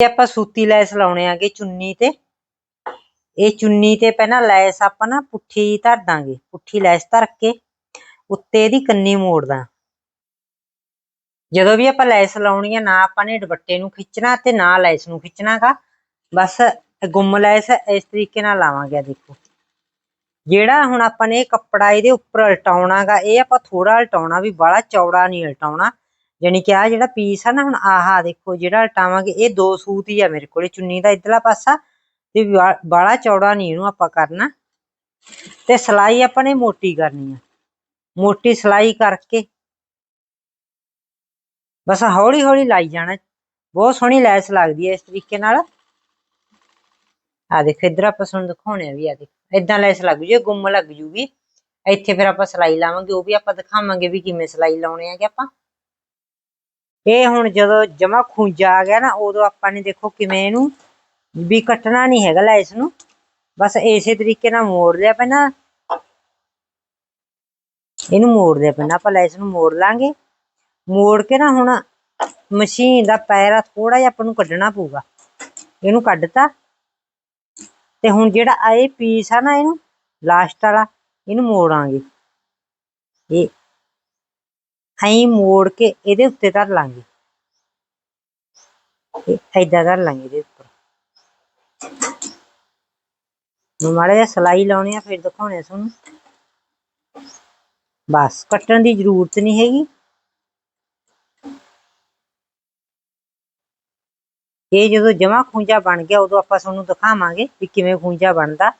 ਤੇ ਆਪਾਂ ਸੂਤੀ ਲੈਸ ਲਾਉਣੇ ਆਗੇ ਚੁੰਨੀ ਤੇ। ਇਹ ਚੁੰਨੀ ਤੇ ਪਹਿਲਾਂ ਲੈਸ ਆਪਾਂ ਨਾ ਪੁੱਠੀ ਧਰ ਦਾਂਗੇ। ਪੁੱਠੀ ਲੈਸ ਧਰ ਕੇ ਉੱਤੇ ਇਹਦੀ ਕੰਨੀ ਮੋੜਦਾ। ਜਦੋਂ ਵੀ ਆਪਾਂ ਲੈਸ ਲਾਉਣੀ ਆ ਨਾ ਆਪਾਂ ਨੇ ਦੁਪੱਟੇ ਨੂੰ ਖਿੱਚਣਾ ਤੇ ਨਾ ਲੈਸ ਨੂੰ ਖਿੱਚਣਾਗਾ ਬਸ ਗੁੰਮ ਲੈਸ ਇਸ ਤਰੀਕੇ ਨਾਲ ਲਾਵਾਂਗੇ ਦੇਖੋ। ਜਿਹੜਾ ਹੁਣ ਆਪਾਂ ਨੇ ਕੱਪੜਾ ਇਹਦੇ ਉੱਪਰ ਉਲਟਾਉਣਾਗਾ ਇਹ ਆਪਾਂ ਥੋੜਾ ਉਲਟਾਉਣਾ ਵੀ ਬਾਹਲਾ ਚੌੜਾ ਨਹੀਂ ਉਲਟਾਉਣਾ ਯਾਨੀ ਕਿ ਆ ਜਿਹੜਾ ਪੀਸ ਆ ਨਾ, ਹੁਣ ਆਹ ਦੇਖੋ ਜਿਹੜਾ ਉਲਟਾਵਾਂਗੇ ਇਹ ਦੋ ਸੂਤ ਹੀ ਆ ਮੇਰੇ ਕੋਲੇ, ਚੁੰਨੀ ਦਾ ਇਧਰਲਾ ਪਾਸਾ ਤੇ ਬਾਹਲਾ ਚੌੜਾ ਨਹੀਂ ਇਹਨੂੰ ਆਪਾਂ ਕਰਨਾ। ਤੇ ਸਲਾਈ ਆਪਾਂ ਨੇ ਮੋਟੀ ਕਰਨੀ ਆ। ਮੋਟੀ ਸਲਾਈ ਕਰਕੇ ਬਸ ਹੌਲੀ ਹੌਲੀ ਲਾਈ ਜਾਣਾ। ਬਹੁਤ ਸੋਹਣੀ ਲੈਸ ਲੱਗਦੀ ਹੈ ਇਸ ਤਰੀਕੇ ਨਾਲ। ਆ ਦੇਖੋ, ਇਧਰ ਆਪਾਂ ਤੁਹਾਨੂੰ ਦਿਖਾਉਣੇ ਆ ਵੀ ਆ ਦੇਖੋ ਇਦਾਂ ਲੈਸ ਲੱਗ ਜੂ ਗੁੰਮ ਲੱਗ ਜੂਗੀ। ਇੱਥੇ ਫਿਰ ਆਪਾਂ ਸਲਾਈ ਲਾਵਾਂਗੇ, ਉਹ ਵੀ ਆਪਾਂ ਦਿਖਾਵਾਂਗੇ ਵੀ ਕਿਵੇਂ ਸਲਾਈ ਲਾਉਣੇ ਆ ਆਗੇ ਆਪਾਂ। ਇਹ ਹੁਣ ਜਦੋਂ ਜਮਾ ਖੁੰਜਾ ਆ ਗਿਆ ਨਾ, ਉਦੋਂ ਆਪਾਂ ਨੇ ਦੇਖੋ ਕਿਵੇਂ ਇਹਨੂੰ ਵੀ ਕੱਟਣਾ ਨਹੀਂ ਹੈਗਾ ਲੈਸ ਨੂੰ ਬਸ ਇਸੇ ਤਰੀਕੇ ਨਾਲ ਮੋੜ ਲਿਆ ਪਹਿਲਾਂ। ਇਹਨੂੰ ਮੋੜ ਲਿਆ ਪਹਿਲਾਂ, ਆਪਾਂ ਲੈਸ ਨੂੰ ਮੋੜ ਲਾਂਗੇ। ਮੋੜ ਕੇ ਨਾ ਹੁਣ ਮਸ਼ੀਨ ਦਾ ਪੈਰਾ ਥੋੜਾ ਜਿਹਾ ਆਪਾਂ ਨੂੰ ਕੱਢਣਾ ਪਊਗਾ। ਇਹਨੂੰ ਕੱਢਤਾ। ਤੇ ਹੁਣ ਜਿਹੜਾ ਇਹ ਪੀਸ ਆ ਨਾ ਇਹਨੂੰ ਲਾਸਟ ਵਾਲਾ, ਇਹਨੂੰ ਮੋੜਾਂਗੇ। ਇਹ ਅਸੀਂ ਮੋੜ ਕੇ ਇਹਦੇ ਉੱਤੇ ਧਰ ਲਾਂਗੇ। ਇਹ ਏਦਾਂ ਧਰ ਲਾਂਗੇ ਇਹਦੇ ਉੱਪਰ। ਨੂੰ ਮਾੜਾ ਜਿਹਾ ਸਲਾਈ ਲਾਉਣੀ ਆ, ਫਿਰ ਦਿਖਾਉਣੇ ਆ ਤੁਹਾਨੂੰ। ਬਸ, ਕੱਟਣ ਦੀ ਜ਼ਰੂਰਤ ਨਹੀਂ ਹੈਗੀ। ਇਹ ਜਦੋਂ ਜਮਾ ਖੂੰਜਾ ਬਣ ਗਿਆ, ਉਦੋਂ ਆਪਾਂ ਤੁਹਾਨੂੰ ਦਿਖਾਵਾਂਗੇ ਵੀ ਕਿਵੇਂ ਖੂੰਜਾ ਬਣਦਾ।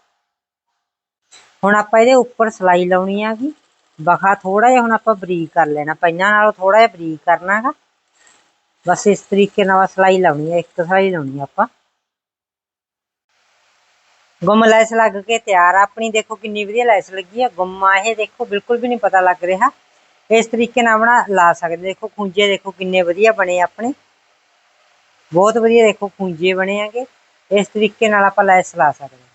ਹੁਣ ਆਪਾਂ ਇਹਦੇ ਉੱਪਰ ਸਲਾਈ ਲਾਉਣੀ ਆਗੀ ਬਖਾ ਥੋੜਾ ਜਿਹਾ ਹੁਣ ਆਪਾਂ ਬਰੀਕ ਕਰ ਲੈਣਾ, ਪਈਆਂ ਨਾਲੋਂ ਥੋੜਾ ਜਿਹਾ ਬਰੀਕ ਕਰਨਾਗਾ ਬਸ ਇਸ ਤਰੀਕੇ ਨਾਲ ਸਲਾਈ ਲਾਉਣੀ ਹੈ, ਇੱਕ ਸਲਾਈ ਲਾਉਣੀ ਆਪਾਂ। ਗੁੰਮ ਲੈਸ ਲੱਗ ਕੇ ਤਿਆਰ ਆ, ਆਪਣੀ ਦੇਖੋ ਕਿੰਨੀ ਵਧੀਆ ਲੈਸ ਲੱਗੀ ਆ, ਗੁੰਮਾ ਇਹ ਦੇਖੋ, ਬਿਲਕੁਲ ਵੀ ਨਹੀਂ ਪਤਾ ਲੱਗ ਰਿਹਾ। ਇਸ ਤਰੀਕੇ ਨਾਲ ਬਣਾ ਲਾ ਸਕਦੇ, ਦੇਖੋ ਖੁੰਝੇ ਦੇਖੋ ਕਿੰਨੇ ਵਧੀਆ ਬਣੇ ਆਪਣੇ। ਬਹੁਤ ਵਧੀਆ ਦੇਖੋ ਖੁੰਝੇ ਬਣੇ ਆਗੇ ਇਸ ਤਰੀਕੇ ਨਾਲ ਆਪਾਂ ਲੈਸ ਲਾ ਸਕਦੇ।